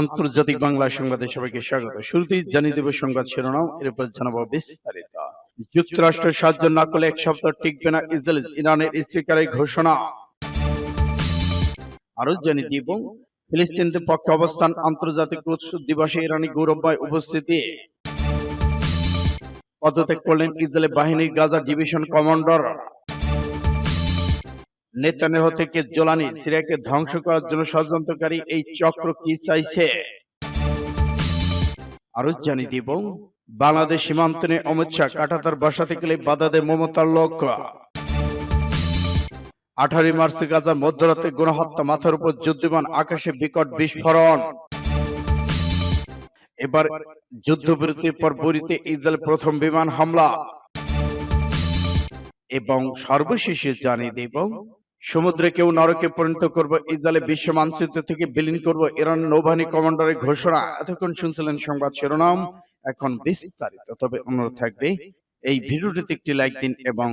আন্তর্জাতিক বাংলা সংবাদে সবাইকে স্বাগত। শুরুতেই জানিয়ে দেব সংবাদ শিরোনাম। এরপর জানাব বিস্তারিত। যুক্তরাষ্ট্র সাহায্য না করলে এক সপ্তাহ টিকবে না ইসরায়েল। ইরানের স্পিকারের ঘোষণা। আরও জানিয়ে দিব ফিলিস্তিনদের পক্ষে অবস্থান আন্তর্জাতিক উৎস দিবসে ইরানি গৌরবময় উপস্থিতি। পদত্যাগ করলেন ইসরায়েল বাহিনীর গাজা ডিভিশন কমান্ডার। নেতানেহ থেকে জোলানি সিরিয়াকে ধ্বংস করার জন্য ষড়যন্ত্রকারী এই চক্র কি চাইছে? আরও জানিয়ে দিব, বাংলাদেশ সীমান্তনে অমিত শাহ কাটাতার বসাতে গেলে বাধা দেয় মমতার লক্ষ্য আঠারোই মার্চ গাজা মধ্যরাতে গণহত্যা, মাথার উপর যুদ্ধবিমান, আকাশে বিকট বিস্ফোরণ। এবার যুদ্ধবিরতির পর বরিতে ইসরায়েল প্রথম বিমান হামলা। এবং সর্বশেষে জানিয়ে দেব সমুদ্রে কেউ নরকে পরিণত করব ইসরায়েলে বিশ্ব মানচিত্র থেকে বিলীন করব, ইরান নৌবাহিনী কমান্ডারের ঘোষণা। এতক্ষণ শুনছিলেন সংবাদ শিরোনাম, এখন বিস্তারিত। তবে অনুরোধ থাকবে, এই ভিডিওটিতে একটি লাইক দিন এবং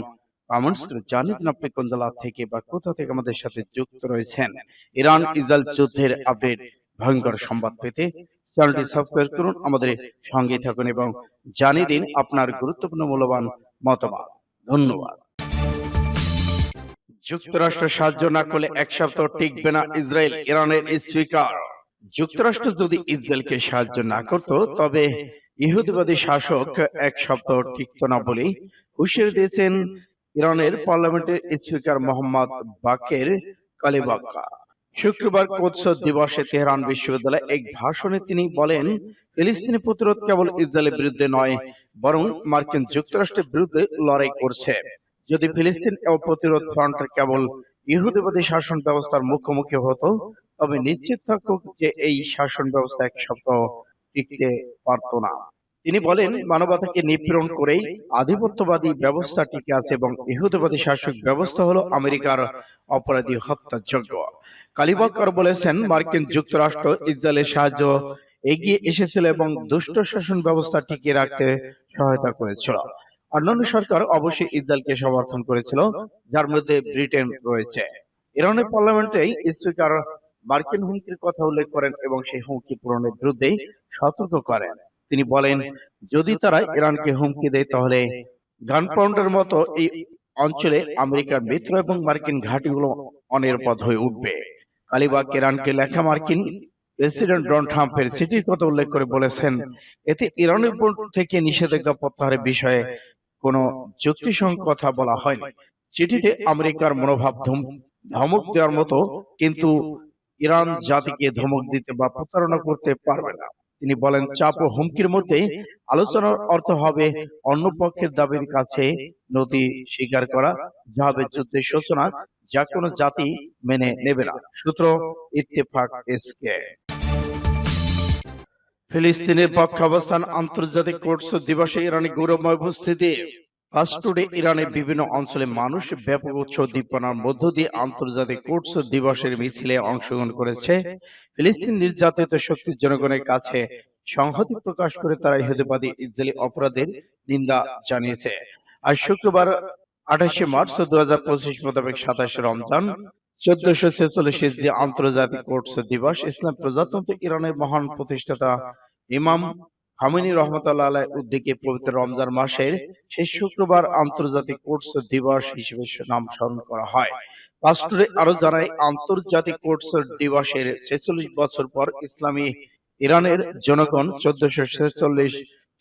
কমেন্টস করে জানিয়ে আপনি কোন জেলা থেকে বা কোথা থেকে আমাদের সাথে যুক্ত রয়েছেন। ইরান, ইসরায়েল যুদ্ধের আপডেট, ভয়ঙ্কর সংবাদ পেতে চ্যানেলটি সাবস্ক্রাইব করুন, আমাদের সঙ্গে থাকুন এবং জানিয়ে দিন আপনার গুরুত্বপূর্ণ মূল্যবান মতামত। ধন্যবাদ। যুক্তরাষ্ট্র সাহায্য না করলে এক সপ্তাহ টিকবে না ইসরায়েল, ইরানের স্পিকার যুক্তরাষ্ট্র যদি ইসরায়েলকে সাহায্য না করত, তবে ইহুদিবাদী শাসক এক সপ্তাহ টিকত না বলেই হুঁশিয়ারি দিয়েছেন ইরানের পার্লামেন্টের স্পিকার মোহাম্মদ বাকের কালিবাক্কা শুক্রবার কোৎস দিবসে তেহরান বিশ্ববিদ্যালয়ে এক ভাষণে তিনি বলেন, ফিলিস্তিনি প্রতিরোধ কেবল ইসরায়েলের বিরুদ্ধে নয়, বরং মার্কিন যুক্তরাষ্ট্রের বিরুদ্ধে লড়াই করছে। যদি ফিলিস্তিন এবং প্রতিরোধ ফ্রন্ট কেবল ইহুদিবাদী শাসন ব্যবস্থার মুখোমুখি হতো তবে নিশ্চিত থাকুক যে এই শাসন ব্যবস্থা এক সপ্তাহ টিকতে পারত না। তিনি বলেন মানবতাকে নিপীড়ন করেই আধিপত্যবাদী ব্যবস্থা টিকে আছে এবং ইহুদিবাদী শাসক ব্যবস্থা হলো আমেরিকার অপরাধী হত্যার হত্যাযজ্ঞ। কালিবাক্কর বলেছেন মার্কিন যুক্তরাষ্ট্র ইসরায়েলের সাহায্য এগিয়ে এসেছিল এবং দুষ্ট শাসন ব্যবস্থা টিকিয়ে রাখতে সহায়তা করেছিল। অন্যান্য সরকার অবশ্যই ইসরায়েলকে সমর্থন করেছিল, যার মধ্যে ব্রিটেন রয়েছে। ইরানের পার্লামেন্টে স্পিকার মার্কিন হুমকির কথা উল্লেখ করেন এবং সেই হুমকি পূরণের বিরুদ্ধে সতর্ক করেন। তিনি বলেন, যদি তারা ইরানকে হুমকি দেয়, তাহলে গান পাউন্ডের মতো এই অঞ্চলে আমেরিকার মিত্র এবং মার্কিন ঘাঁটিগুলো অনিরাপদ হয়ে উঠবে। কালিবাগ ইরানকে লেখা মার্কিন প্রেসিডেন্ট ডোনাল্ড ট্রাম্পের চিঠির কথা উল্লেখ করে বলেছেন, এতে ইরানের থেকে নিষেধাজ্ঞা প্রত্যাহারের বিষয়ে কোনো যুক্তিসঙ্গত কথা বলা হয়নি। চিঠিতে আমেরিকার মনোভাব ধম- ধমক দেওয়ার মতো কিন্তু ইরান জাতিকে ধমক দিতে বা প্রতারণা করতে পারবে না। তিনি বলেন চাপ ও হুমকির মধ্যে আলোচনার অর্থ হবে অন্য পক্ষের দাবির কাছে নথি স্বীকার করা যা হবে যুদ্ধের সূচনা যা কোনো জাতি মেনে নেবে না। সূত্র ইত্তেফাক এসকে ফিলিস্তিনের পক্ষে অবস্থান আন্তর্জাতিক কোর্টস দিবসে ইরানি গৌরবময় উপস্থিতি। ফার্স্ট টুডে ইরানের বিভিন্ন অঞ্চলে মানুষ ব্যাপক উৎসব দীপনার মধ্য দিয়ে আন্তর্জাতিক কোর্টস দিবসের মিছিলে অংশগ্রহণ করেছে। ফিলিস্তিন নির্যাতিত শক্তির জনগণের কাছে সংহতি প্রকাশ করে তারা ইহুদিবাদী, ইসরায়েলি অপরাধের নিন্দা জানিয়েছে। আজ শুক্রবার আঠাশে মার্চ দু হাজার পঁচিশ মোতাবেক সাতাশে রমজান চোদ্দশো ছেচল্লিশ ইসরি আন্তর্জাতিক কোর্টস দিবস। ইসলাম প্রজাতন্ত্র ইরানের মহান প্রতিষ্ঠাতা ইমাম হামিনী রহমতুল্লাহ আলাই উদ্যোগে পবিত্র রমজান মাসের শেষ শুক্রবার আন্তর্জাতিক কোর্টস দিবস হিসেবে নাম স্মরণ করা হয়। পাস্টরে আরও জানায় আন্তর্জাতিক কোর্টস দিবসের ছেচল্লিশ বছর পর ইসলামী ইরানের জনগণ চোদ্দশো ছেচল্লিশ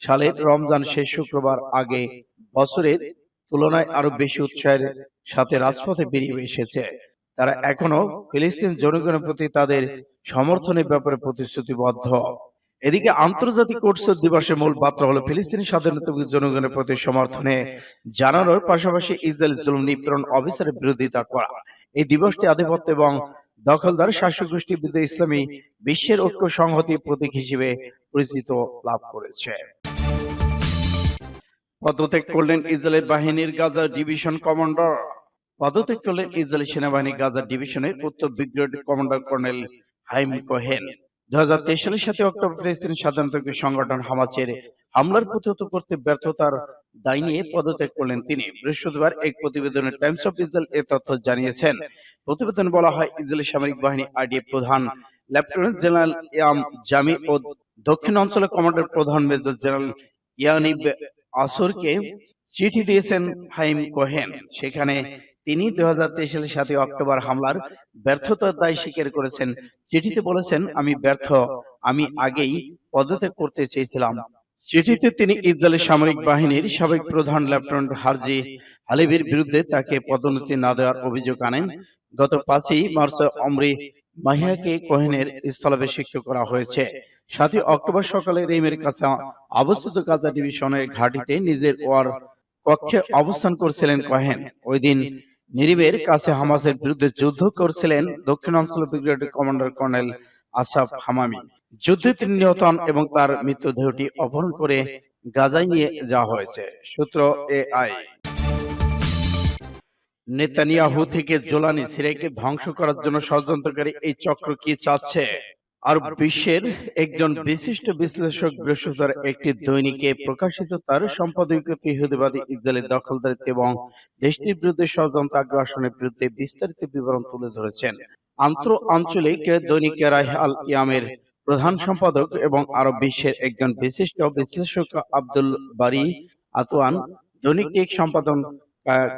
সালের রমজান শেষ শুক্রবার আগে বছরের তুলনায় আরও বেশি উৎসাহের সাথে রাজপথে বেরিয়ে এসেছে। তারা এখনও ফিলিস্তিন জনগণের প্রতি তাদের সমর্থনের ব্যাপারে প্রতিশ্রুতিবদ্ধ। এদিকে আন্তর্জাতিক কোর্টস দিবসের মূল বার্তা হলো ফিলিস্তিনি স্বাধীনতা জনগণের প্রতি সমর্থনে জানানোর পাশাপাশি ইসরায়েল জুলুম নিপীড়ন অফিসারের বিরোধিতা করা। এই দিবসটি আধিপত্য এবং দখলদার শাসক গোষ্ঠীর বিরুদ্ধে ইসলামী বিশ্বের ঐক্য সংহতি প্রতীক হিসেবে পরিচিত লাভ করেছে। পদত্যাগ করলেন ইসরায়েলের বাহিনীর গাজা ডিভিশন কমান্ডার। পদত্যাগ করলেন ইসরায়েলি সেনাবাহিনী গাজা ডিভিশনের উত্তর brigade commander colonel Haim Cohen. দু হাজার তেইশ সালের সাথে অক্টোবর ফিলিস্তিনি স্বাধীনতা সংগঠন হামাচের হামলার প্রতিহত করতে ব্যর্থতার দায় নিয়ে পদত্যাগ করলেন তিনি। বৃহস্পতিবার এক প্রতিবেদনে টাইমস অফ ইসরায়েল এ তথ্য জানিয়েছেন। প্রতিবেদন বলা হয়, ইসরায়েলি সামরিক বাহিনী আইডিএফ প্রধান লেফটেন্যান্ট জেনারেল ইয়াম জামি ও দক্ষিণ অঞ্চলের কমান্ডার প্রধান মেজর জেনারেল ইয়ানিব আসরকে চিঠি দিয়েছেন হাইম কোহেন। সেখানে তিনি দুই সালের সাথে অক্টোবর হামলার ব্যর্থতার দায় স্বীকার করেছেন। চিঠিতে বলেছেন, আমি ব্যর্থ। আমি আগেই পদত্যাগ করতে চেয়েছিলাম। চিঠিতে তিনি ইসরায়েলের সামরিক বাহিনীর সাবেক প্রধান লেফটেন্যান্ট হারজি হালিবির বিরুদ্ধে তাকে পদোন্নতি না দেওয়ার অভিযোগ আনেন। গত পাঁচই মার্চ অমরি মাহিয়াকে কোহেনের স্থলাভিষিক্ত করা হয়েছে। সাতই অক্টোবর সকালে রেমের কাছে অবস্থিত গাজা ডিভিশনের ঘাঁটিতে নিজের ওয়ার কক্ষে অবস্থান করছিলেন কোহেন। ওই দিন নিরিবের কাছে হামাসের বিরুদ্ধে যুদ্ধ করছিলেন দক্ষিণ অঞ্চল ব্রিগেডের কমান্ডার কর্নেল আসাফ হামামি। যুদ্ধে তিনি নিহত হন এবং তার মৃতদেহটি অপহরণ করে গাজায় নিয়ে যাওয়া হয়েছে। সূত্র এ আই নেতানিয়াহু থেকে জোলানি সিরিয়াকে ধ্বংস করার জন্য ষড়যন্ত্রকারী এই চক্র কি চাচ্ছে? আর বিশ্বের একজন বিশিষ্ট বিশ্লেষক বৃহস্পতিবার একটি দৈনিকে প্রকাশিত তার সম্পাদকীয় ইহুদিবাদী ইসরায়েলের দখলদারিত্ব এবং দেশটির বিরুদ্ধে ষড়যন্ত্র আগ্রাসনের বিরুদ্ধে বিস্তারিত বিবরণ তুলে ধরেছেন। আন্তর আঞ্চলিক দৈনিক রাহ আল ইয়ামের প্রধান সম্পাদক এবং আরব বিশ্বের একজন বিশিষ্ট বিশ্লেষক আব্দুল বারি আতওয়ান দৈনিকটির সম্পাদন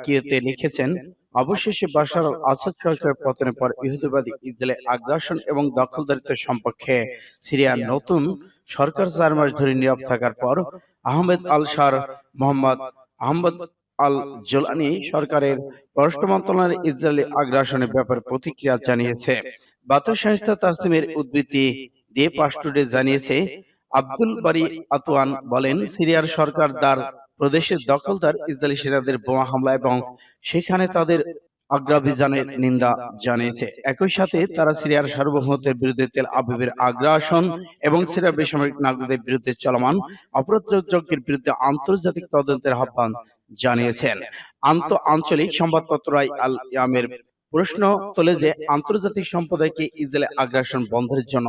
কিয়েতে লিখেছেন অবশেষে আল আসাদ সরকারের পতনের পর ইহুদিবাদী ইসরায়েলের আগ্রাসন এবং দখলদারিত্ব সম্পর্কে সিরিয়ার নতুন সরকার চার মাস ধরে নীরব থাকার পর Ahmed al Sharaa Mohammad Ahmad al Jolani সরকারের পররাষ্ট্র মন্ত্রণালয়ের ইসরায়েলি আগ্রাসনের ব্যাপারে প্রতিক্রিয়া জানিয়েছে। বার্তা সংস্থা তাসলিমের উদ্বৃত্তি দিয়ে পাস্টুডে জানিয়েছে, আব্দুল বারি আতওয়ান বলেন, সিরিয়ার সরকার দার প্রদেশের দখলদার ইসরায়েলি সেনাদের বোমা হামলা এবং সেখানে তাদের অগ্রাভিযানের নিন্দা জানিয়েছে। একই সাথে তারা সিরিয়ার সার্বভৌমত্বের বিরুদ্ধে তেল আবিবের আগ্রাসন এবং সিরিয়ার বেসামরিক নাগরিকদের বিরুদ্ধে চলমান অপরাধযজ্ঞের বিরুদ্ধে আন্তর্জাতিক তদন্তের আহ্বান জানিয়েছেন। আন্ত আঞ্চলিক সংবাদপত্রাই আল ইয়ামের প্রশ্ন তোলে যে, আন্তর্জাতিক সম্প্রদায়কে ইসরায়েলের আগ্রাসন বন্ধের জন্য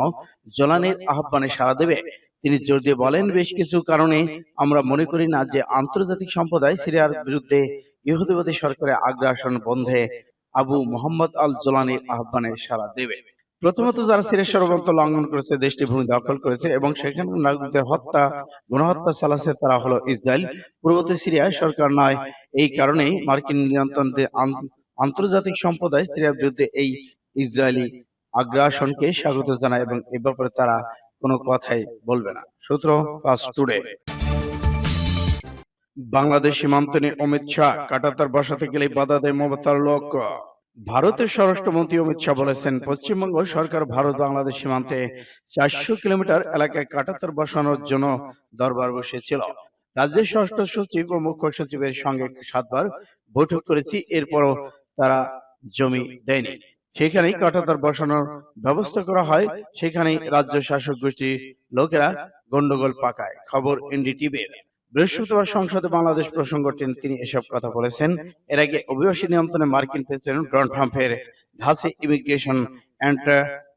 জলানের আহ্বানে সাড়া দেবে? তিনি জোর দিয়ে বলেন, বেশ কিছু কারণে আমরা মনে করি না যে আন্তর্জাতিক সম্প্রদায় সিরিয়ার বিরুদ্ধে ইহুদিবাদী সরকারের আগ্রাসন বন্ধে আবু মোহাম্মদ আল জোলানির আহ্বানে সাড়া দেবে। প্রথমত যারা সিরিয়ার সর্বন্ত লঙ্ঘন করেছে, দেশটি ভূমি দখল করেছে এবং সেখানে নাগরিকদের হত্যা, গণহত্যা চালাচ্ছে তারা হলো ইসরায়েল। পূর্ববর্তী সিরিয়ায় সরকার নয়, এই কারণেই মার্কিন নিয়ন্ত্রণ আন্তর্জাতিক সম্প্রদায় সিরিয়ার বিরুদ্ধে এই ইসরায়েলি আগ্রাসনকে স্বাগত জানায় এবং এ ব্যাপারে তারা কোনো কথাই বলবে না। সূত্র ফাস্ট টুডে। বাংলাদেশ সীমান্ত নিয়ে অমিত শাহ। কাটাতার বসাতে গেলে বাধা দেয় মমতার লোক ভারতের স্বরাষ্ট্রমন্ত্রী অমিত শাহ বলেছেন, পশ্চিমবঙ্গ সরকার ভারত বাংলাদেশ সীমান্তে চারশো কিলোমিটার এলাকায় কাটাতার বসানোর জন্য দরবার বসেছিল। রাজ্যের ষষ্ঠ সচিব ও মুখ্য সচিবের সঙ্গে সাতবার বৈঠক করেছি, এরপরও তারা জমি দেয়নি। সেখানেই কাটাতার বসানোর ব্যবস্থা করা হয়। সেখানেই রাজ্য শাসক গোষ্ঠীর লোকেরা গন্ডগোল পাকায়। খবর এনডিটিভির। বৃহস্পতিবার সংসদে বাংলাদেশ প্রসঙ্গ টেনে তিনি এসব কথা বলেছেন। এর আগে অভিবাসী নিয়ন্ত্রণে মার্কিন প্রেসিডেন্ট ডোনাল্ড ট্রাম্পের ধাসে ইমিগ্রেশন অ্যান্ড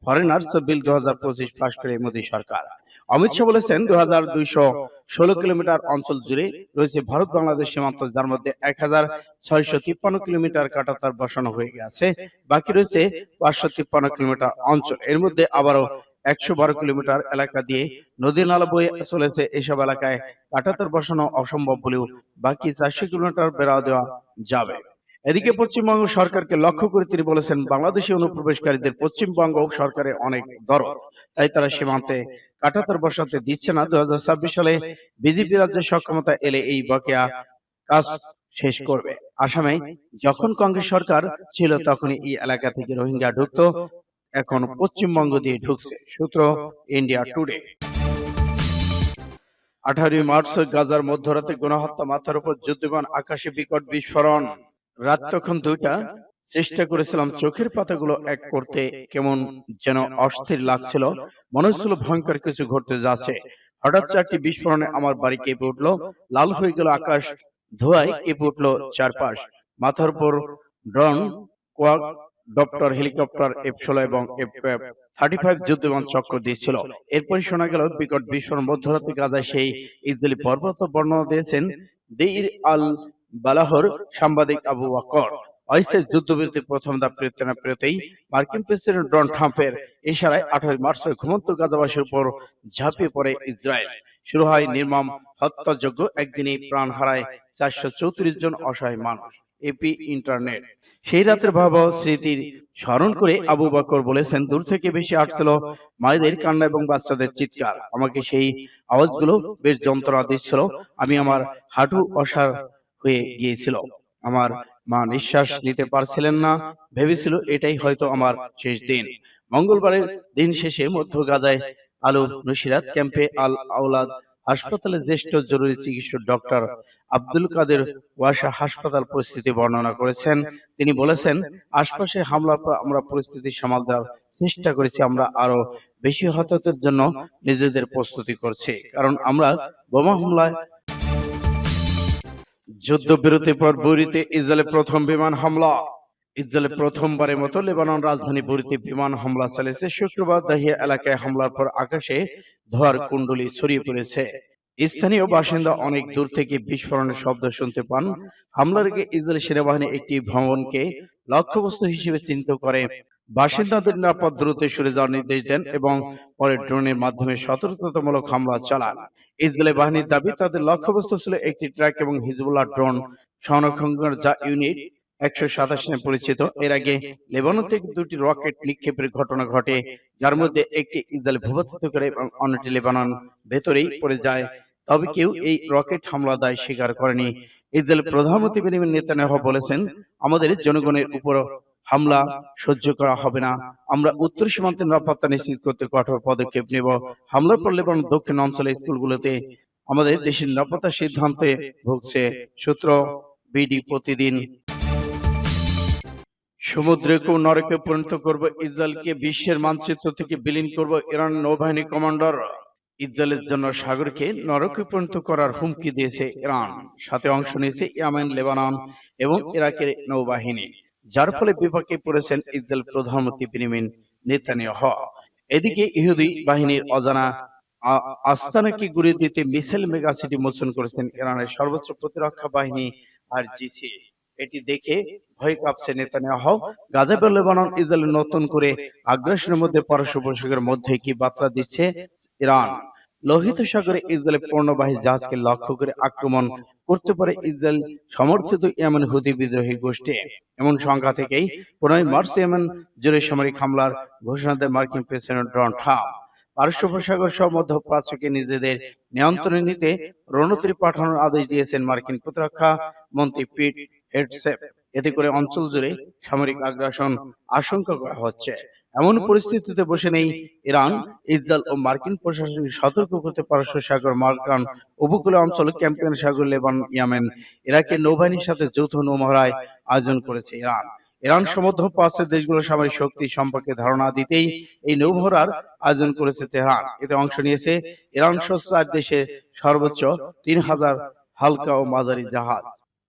ফরেনার্স বিল দু হাজার পঁচিশ পাশ করে মোদী সরকার। অমিত শাহ বলেছেন দু হাজার দুইশো ষোলো কিলোমিটার অঞ্চল জুড়ে রয়েছে ভারত বাংলাদেশ সীমান্ত যার মধ্যে এক হাজার ছয়শো তিপ্পান্ন কিলোমিটার কাটাতার বসানো হয়ে গেছে। বাকি রয়েছে পাঁচশো তিপ্পান্ন কিলোমিটার অঞ্চল। এর মধ্যে আবারও একশো বারো কিলোমিটার এলাকা দিয়ে নদী নালা বয়ে চলেছে এসব এলাকায় কাটাতার বসানো অসম্ভব বলেও বাকি চারশো কিলোমিটার বেড়া দেওয়া যাবে। এদিকে পশ্চিমবঙ্গ সরকারকে লক্ষ্য করে তিনি বলেছেন বাংলাদেশি অনুপ্রবেশকারীদের পশ্চিমবঙ্গ দরকারে অনেক দরদ। তাই তারা সীমান্তে কাটাতার বসাতে দিচ্ছে না। দু হাজার ছাব্বিশ সালে বিজেপি রাজ্যের সক্ষমতা এলে এই বকেয়া কাজ শেষ করবে। আসামে যখন কংগ্রেস সরকার ছিল তখনই এই এলাকা থেকে রোহিঙ্গা ঢুকতো। এখন পশ্চিমবঙ্গ দিয়ে ঢুকছে। সূত্র ইন্ডিয়া টুডে আঠারোই মার্চ গাজার মধ্যরাতে গণহত্যা মাথার উপর যুদ্ধবান আকাশে বিকট বিস্ফোরণ রাত তখন দুইটা চেষ্টা করেছিলাম চোখের পাতাগুলো এক করতে কেমন যেন অস্থির লাগছিল। মনে হচ্ছিল ভয়ঙ্কর কিছু ঘটতে যাচ্ছে। হঠাৎ চারটি বিস্ফোরণে আমার বাড়ি কেঁপে উঠল। লাল হয়ে গেল আকাশ। ধোয়ায় কেঁপে উঠল চারপাশ। মাথার উপর drone quadcopter helicopter F ষোলো এবং এফ থার্টি ফাইভ যুদ্ধবিমান চক্র দিয়েছিল। এরপরই শোনা গেল বিকট বিস্ফোরণ। মধ্যরাতে গাজায় সেই ইসরায়েলি পর্বত বর্ণনা দিয়েছেন দেইর আল বালাহর সাংবাদিক আবু ওয়াকর। অস্থায়ী যুদ্ধবিরতির প্রথম ধাপ পেরোতে না পেরোতেই মার্কিন প্রেসিডেন্ট ডোনাল্ড ট্রাম্পের ইশারায় আঠারোই মার্চ ঘুমন্ত গাজাবাসীর উপর ঝাঁপিয়ে পড়ে ইসরায়েল। শুরু হয় নির্মম, হত্যাযজ্ঞ, একদিনেই প্রাণ হারায় চারশো চৌত্রিশ জন অসহায় মানুষ। AP internet. সেই রাতের ভয়াবহ স্মৃতির স্মরণ করে আবু বাকর বলেছেন, দূর থেকে বেশি আসছিল মায়েদের কান্না এবং বাচ্চাদের চিৎকার। আমাকে সেই আওয়াজগুলো বেশ যন্ত্রণা দিচ্ছিল। আমি আমার হাঁটু অসার হয়ে গিয়েছিল। আমার মা নিঃশ্বাস নিতে পারছিলেন না। ভেবেছিল এটাই হয়তো আমার শেষ দিন। মঙ্গলবারের দিন শেষে মধ্য গাজায় আলু নুসিরাত ক্যাম্পে আল আওলাদ হাসপাতালের জ্যেষ্ঠ জরুরি চিকিৎসক ডক্টর আব্দুল কাদের ওয়াসা হাসপাতাল পরিস্থিতি বর্ণনা করেছেন। তিনি বলেছেন আশপাশে হামলার পর আমরা পরিস্থিতি সামাল দেওয়ার চেষ্টা করেছি। আমরা আরও বেশি হতাহতের জন্য নিজেদের প্রস্তুতি করছি। কারণ আমরা বোমা হামলায় যুদ্ধবিরতির পর বুরিতে ইসরায়েলের প্রথম বিমান হামলা। ইসরায়েলের প্রথমবারের মতো লেবানন রাজধানী বুরিতে বিমান হামলা চালিয়েছে। শুক্রবার দাহিয়া এলাকায় হামলার পর আকাশে ধোয়ার কুণ্ডলি ছড়িয়ে পড়েছে। স্থানীয় বাসিন্দা অনেক দূর থেকে বিস্ফোরণের শব্দ শুনতে পান। হামলার আগে ইসরায়েল সেনাবাহিনী একটি ভবনকে লক্ষ্যবস্তু হিসেবে চিহ্নিত করে। বাসিন্দাদের নিরাপদ দ্রুত সরে যাওয়ার নির্দেশ দেন এবং পরে ড্রোনের মাধ্যমে সতর্কতামূলক হামলা চালান। ইসরায়েলি বাহিনীর দাবি তাদের লক্ষ্যবস্তু ছিল একটি ট্রাক এবং হিজবুল্লাহ ড্রোন। সংরক্ষণ যা ইউনিট একশো সাতাশ নামে পরিচিত। এর আগে লেবানন থেকে দুটি রকেট নিক্ষেপের ঘটনা ঘটে যার মধ্যে একটি ইসরায়েল ভূপাতিত করে এবং অন্যটি লেবানন ভেতরেই পড়ে যায়। তবে কেউ এই রকেট হামলা দায় স্বীকার করেনি। ইসরায়েল প্রধানমন্ত্রী বেনিয়ামিন নেতানিয়াহু বলেছেন আমাদের জনগণের উপর হামলা সহ্য করা হবে না। আমরা উত্তর সীমান্তের নিরাপত্তা নিশ্চিত করতে কঠোর পদক্ষেপ নেব। হামলার পর লেবানন দক্ষিণ অঞ্চলের স্কুলগুলোতে আমাদের দেশের নিরাপত্তার সিদ্ধান্তে ভুগছে সূত্র বিডি প্রতিদিন। সমুদ্রকে নরকে পরিণত করব ইসরায়েলকে বিশ্বের মানচিত্র থেকে বিলীন করব ইরান নৌবাহিনী কমান্ডার। ইসরায়েলের জন্য সাগরকে নরকে পরিণত করার হুমকি দিয়েছে ইরান। সাথে অংশ নিয়েছে ইয়ামেন, লেবানন এবং ইরাকের নৌবাহিনী। যার ফলে বিপাকে পড়েছেন ইসরায়েল প্রধানমন্ত্রী বেনিয়ামিন নেতানিয়াহু। এদিকে ইহুদি বাহিনীর অজানা আস্তানাকে গুড়িয়ে দিতে মিসাইল মেগাসিটি মোচন করেছেন ইরানের সর্বোচ্চ প্রতিরক্ষা বাহিনী আর জিসি। এটি দেখে ভয় কাঁপছে নেতানিয়াহু। গাজা লেবানন ইসরায়েল নতুন করে আগ্রাসনের মধ্যে পরস্পর উপসাগরের মধ্যে কি বার্তা দিচ্ছে ইরান? লোহিত সাগরে ইসরায়েলের পণ্যবাহী জাহাজকে লক্ষ্য করে আক্রমণ করতে পারে ইসরায়েল সমর্থিত ইয়েমেন হুদি বিদ্রোহী গোষ্ঠী। এমন সংখ্যা থেকেই পনেরোই মার্চ ইয়েমেন জুড়ে সামরিক হামলার ঘোষণা দেয় মার্কিন প্রেসিডেন্ট ডোনাল্ড ট্রাম্প। পারস্য উপসাগর সহ মধ্যপ্রাচ্যকে নিজেদের নিয়ন্ত্রণে নিতে রণতরী পাঠানোর আদেশ দিয়েছেন মার্কিন প্রতিরক্ষা মন্ত্রী পিট হেডসেপ। এতে করে অঞ্চল জুড়ে সামরিক আগ্রাসন আশঙ্কা করা হচ্ছে। এমন পরিস্থিতিতে বসে নেই ইরান ইসরায়েল ও মার্কিন প্রশাসনকে সতর্ক করতে পারস্য সাগর মার্কান উপকূল অঞ্চল ক্যাম্পিয়ন সাগর লেবান ইয়ামেন ইরাকের নৌবাহিনীর সাথে যৌথ নৌমহড়ায় আয়োজন করেছে ইরান। ইরান। সমর্থ পাশের দেশগুলোর সামরিক শক্তি সম্পর্কে ধারণা দিতেই এই নৌমহড়ার আয়োজন করেছে তেহরান। এতে অংশ নিয়েছে ইরান সহ চার দেশে সর্বোচ্চ তিন হাজার হালকা ও মাঝারি জাহাজ।